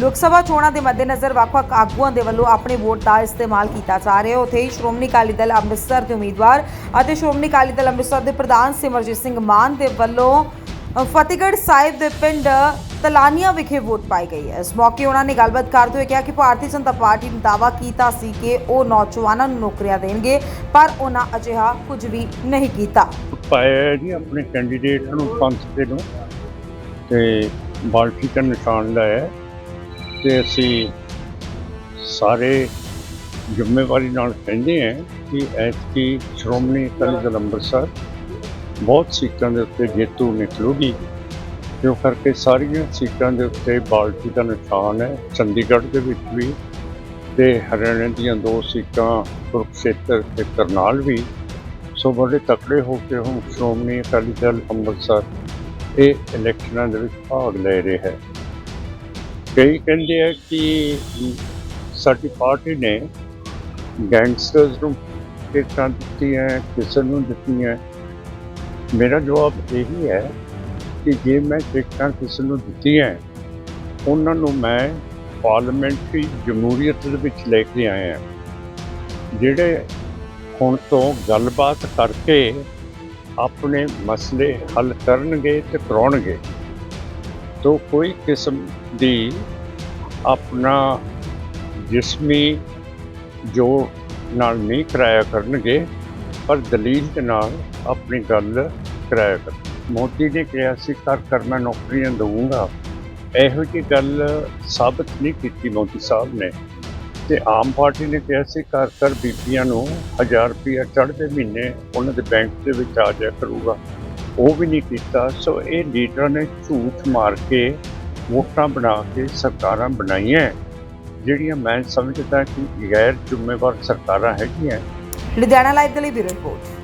ਲੋਕ ਸਭਾ ਚੋਣਾਂ ਦੇ ਮੱਦੇਨਜ਼ਰ ਵੱਖ-ਵੱਖ ਆਗੂਆਂ ਦੇ ਵੱਲੋਂ ਆਪਣੇ ਵੋਟ ਦਾ ਇਸਤੇਮਾਲ ਕੀਤਾ ਜਾ ਰਿਹਾ ਹੈ। ਉੱਥੇ ਹੀ ਸ਼੍ਰੋਮਣੀ ਅਕਾਲੀ ਦਲ ਅੰਮ੍ਰਿਤਸਰ ਦੇ ਉਮੀਦਵਾਰ ਅਤੇ ਸ਼੍ਰੋਮਣੀ ਅਕਾਲੀ ਦਲ ਅੰਮ੍ਰਿਤਸਰ ਦੇ ਪ੍ਰਧਾਨ ਸਿਮਰਜੀਤ ਸਿੰਘ ਮਾਨ ਦੇ ਵੱਲੋਂ ਫਤਿਹਗੜ੍ਹ ਸਾਹਿਬ ਦੇ ਪਿੰਡ ਤਲਾਨੀਆਂ ਵਿਖੇ ਵੋਟ ਪਾਈ ਗਈ ਹੈ। ਇਸ ਮੌਕੇ ਉਹਨਾਂ ਨੇ ਗੱਲਬਾਤ ਕਰਦੇ ਹੋਏ ਕਿਹਾ ਕਿ ਭਾਰਤੀ ਜਨਤਾ ਪਾਰਟੀ ਨੇ ਦਾਅਵਾ ਕੀਤਾ ਸੀ ਕਿ ਉਹ ਨੌਜਵਾਨਾਂ ਨੂੰ ਨੌਕਰੀਆਂ ਦੇਣਗੇ, ਪਰ ਉਹਨਾਂ ਅਜਿਹਾ ਕੁਝ ਵੀ ਨਹੀਂ ਕੀਤਾ। ਪਾਇਆ ਜੀ ਆਪਣੇ ਕੈਂਡੀਡੇਟ ਨੂੰ ਪੰਥ ਦੇ ਨੂੰ ਤੇ ਬਾਲਟੀ ਦਾ ਨਿਸ਼ਾਨ ਲਾਇਆ ਤੇ ਅਸੀਂ ਸਾਰੇ ਜ਼ਿੰਮੇਵਾਰੀ ਨਾਲ ਕਹਿੰਦੇ ਹਾਂ ਕਿ ਐਤਕੀ ਸ਼੍ਰੋਮਣੀ ਅਕਾਲੀ ਦਲ ਅੰਮ੍ਰਿਤਸਰ ਬਹੁਤ ਸੀਟਾਂ ਦੇ ਉੱਤੇ ਜੇਤੂ ਨਿਕਲੂਗੀ, ਕਿਉਂ ਕਰਕੇ ਸਾਰੀਆਂ ਸੀਟਾਂ ਦੇ ਉੱਤੇ ਬਾਲਟੀ ਦਾ ਨਿਸ਼ਾਨ ਹੈ, ਚੰਡੀਗੜ੍ਹ ਦੇ ਵਿੱਚ ਵੀ ਤੇ ਹਰਿਆਣਾ ਦੀਆਂ ਦੋ ਸੀਟਾਂ, ਕੁਰਕਸ਼ੇਤਰ ਤੇ ਕਰਨਾਲ ਵੀ, ਸੋ ਬੜੇ ਤਕੜੇ ਹੋ ਕੇ ਹੁਣ ਸ਼੍ਰੋਮਣੀ ਅਕਾਲੀ ਦਲ ਅੰਮ੍ਰਿਤਸਰ ਇਹ ਇਲੈਕਸ਼ਨਾਂ ਦੇ ਵਿੱਚ ਭਾਗ ਲੈ ਰਿਹਾ ਹੈ। ਕਈ ਕਹਿੰਦੇ ਆ ਕਿ ਸਾਡੀ ਪਾਰਟੀ ਨੇ ਗੈਂਗਸਟਰਸ ਨੂੰ ਟਿਕਟਾਂ ਦਿੱਤੀਆਂ, ਕਿਸੇ ਨੂੰ ਦਿੱਤੀਆਂ। ਮੇਰਾ ਜਵਾਬ ਇਹੀ ਹੈ ਕਿ ਜੇ ਮੈਂ ਟਿਕਟਾਂ ਕਿਸੇ ਨੂੰ ਦਿੱਤੀਆਂ, ਉਹਨਾਂ ਨੂੰ ਮੈਂ ਪਾਰਲੀਮੈਂਟਰੀ ਜਮਹੂਰੀਅਤ ਦੇ ਵਿੱਚ ਲੈ ਕੇ ਆਇਆ। ਜਿਹੜੇ ਹੁਣ ਤੋਂ ਗੱਲਬਾਤ ਕਰਕੇ ਆਪਣੇ ਮਸਲੇ ਹੱਲ ਕਰਨਗੇ ਤੇ ਕਰਾਉਣਗੇ। ਤੋਂ ਕੋਈ ਕਿਸਮ ਦੀ ਆਪਣਾ ਜਿਸਮੀ ਜੋ ਨਾਲ ਨਹੀਂ ਕਰਾਇਆ ਕਰਨਗੇ, ਪਰ ਦਲੀਲ ਦੇ ਨਾਲ ਆਪਣੀ ਗੱਲ ਕਰਾਇਆ ਕਰ। ਮੋਦੀ ਨੇ ਕਿਹਾ ਸੀ ਕਰ ਕਰ ਮੈਂ ਨੌਕਰੀਆਂ ਦਊਂਗਾ। ਇਹੋ ਜਿਹੀ ਗੱਲ ਸਾਬਤ ਨਹੀਂ ਕੀਤੀ ਮੋਦੀ ਸਾਹਿਬ ਨੇ। ਤੇ ਆਮ ਪਾਰਟੀ ਨੇ ਕਿਹਾ ਸੀ, ਘਰ ਘਰ ਬੀਬੀਆਂ ਨੂੰ 1000 ਰੁਪਇਆ ਚੜ੍ਹਦੇ ਮਹੀਨੇ ਉਹਨਾਂ ਦੇ ਬੈਂਕ ਦੇ ਵਿੱਚ ਆ ਜਾਇਆ ਕਰੂਗਾ। ਉਹ ਵੀ ਨਹੀਂ ਕੀਤਾ, ਸੋ ਇਹ ਲੀਡਰਾਂ ਨੇ ਝੂਠ ਮਾਰ ਕੇ ਵੋਟਾਂ ਬਣਾ ਕੇ ਸਰਕਾਰਾਂ ਬਣਾਈਆਂ। ਜਿਹੜੀਆਂ ਮੈਂ ਸਮਝਦਾ ਕਿ ਗੈਰ ਜ਼ਿੰਮੇਵਾਰ ਸਰਕਾਰਾਂ ਹੈਗੀਆਂ। ਲੁਧਿਆਣਾ ਲਾਈਵ ਦੇ ਲਈ ਬਿਊਰੋ ਰਿਪੋਰਟ।